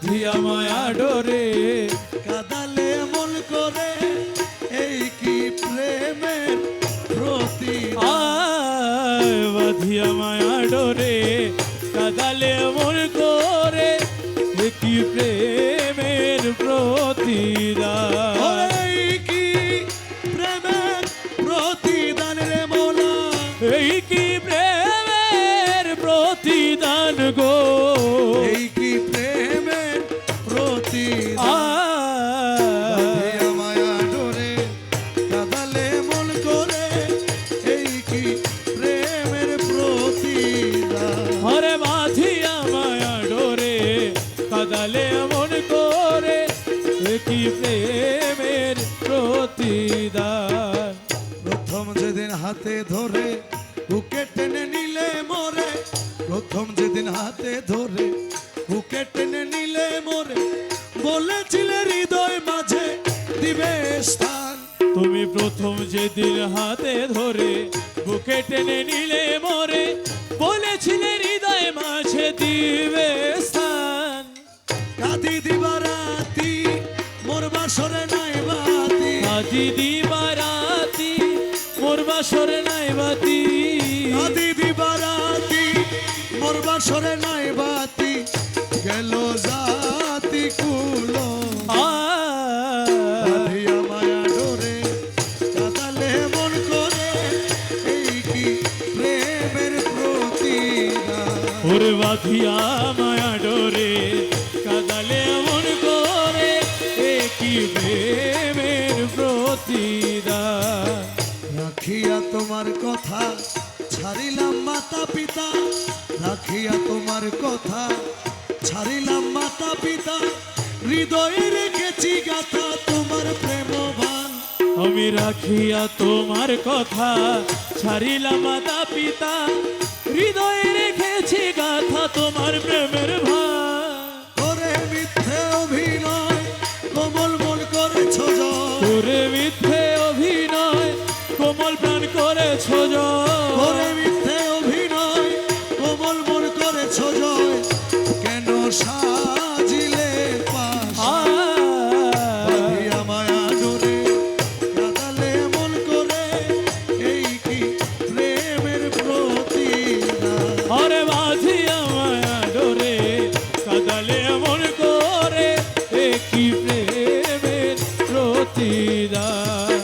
বাধিয়া মায়া ডোরে, কাদালে মন করে এই কি প্রেমের প্রতি বাঁধিয়া মায়া ডোরে, কাদালে মন করে কি প্রেমের প্রতিদান? কি প্রেমের প্রতিদান। প্রথম যেদিন হাতে ধরে বুকে টেনে নিলে মোরে প্রথম যেদিন হাতে ধরে বুকে টেনে নিলে মোরে বলেছিলে হৃদয় মাঝে দিবে স্থান। তুমি প্রথম যেদিন হাতে ধরে বুকে টেনে নিলে মরে বাসরে নাই বাতি। আজি দিবারাতি মোর বাসর নাই বাতি। কাঁদি দিবা রাতি মোর বাসরে নাই বাতি। গেল জাতি কুলো। বাঁধিয়া মায়া ডোরে প্রেমের প্রতিদান। রাখিয়া তোমার কথা ছাড়িলাম মাতা পিতা। রাখিয়া তোমার কথা ছাড়িলাম মাতা পিতা। হৃদয়ে রেখেছি গাথা তোমার প্রেমবান। আমি রাখিয়া তোমার কথা ছাড়িলাম মাতা পিতা। হৃদয়ে রেখেছি গাথা তোমার প্রেমের প্রতিদান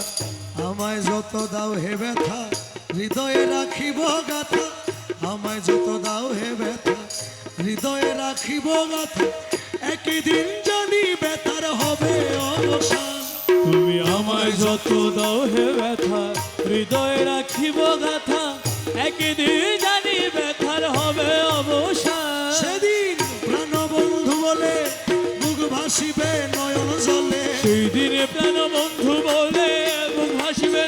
আমায় যত দাও হে ব্যথা হৃদয়ে রাখিব গাথা। আমায় যত দাও হে ব্যথা হৃদয়ে রাখিব গাথা। একই দিন জানি ব্যথার হবে অবসান। তুমি আমায় যত দাও হে ব্যথা হৃদয়ে রাখিব গাথা। একদিন জানি ব্যথার হবে বন্ধু বলে, বুক ভাসিবে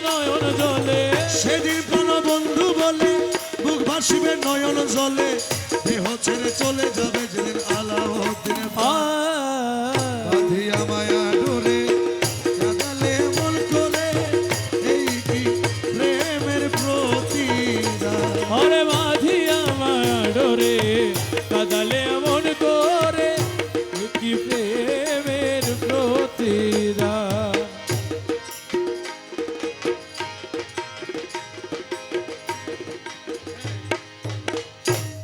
জলে। সেদিন প্রাণবন্ধু বলে, বুক ভাসিবে নয়ন জলে। দেহ ছেড়ে চলে যাবে